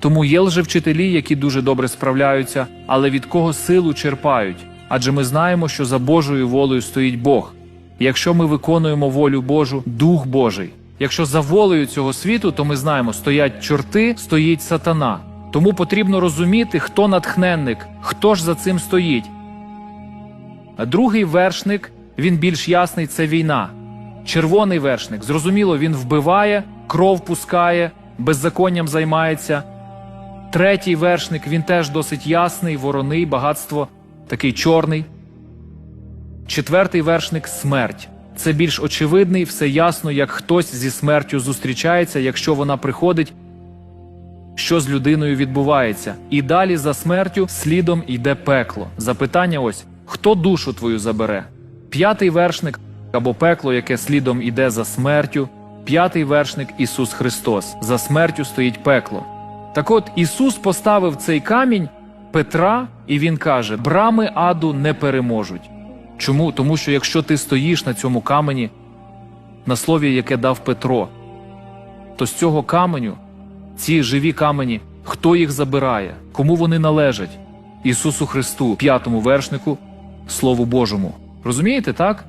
Тому є лжевчителі, які дуже добре справляються, але від кого силу черпають? Адже ми знаємо, що за Божою волею стоїть Бог. Якщо ми виконуємо волю Божу, Дух Божий. Якщо за волею цього світу, то ми знаємо, стоять чорти, стоїть сатана. Тому потрібно розуміти, хто натхненник, хто ж за цим стоїть. Другий вершник, він більш ясний це війна. Червоний вершник, зрозуміло, він вбиває, кров пускає, беззаконням займається. Третій вершник, він теж досить ясний, вороний, багатство, такий чорний. Четвертий вершник смерть. Це більш очевидний, все ясно, як хтось зі смертю зустрічається, якщо вона приходить, що з людиною відбувається. І далі за смертю слідом йде пекло. Запитання ось: хто душу твою забере? П'ятий вершник або пекло, яке слідом іде за смертю. П'ятий вершник Ісус Христос. За смертю стоїть пекло. Так от Ісус поставив цей камінь Петра, і Він каже: брами аду не переможуть. Чому? Тому що якщо ти стоїш на цьому камені, на слові, яке дав Петро, то з цього каменю, ці живі камені, хто їх забирає, кому вони належать? Ісусу Христу, п'ятому вершнику, Слову Божому. Розумієте, так?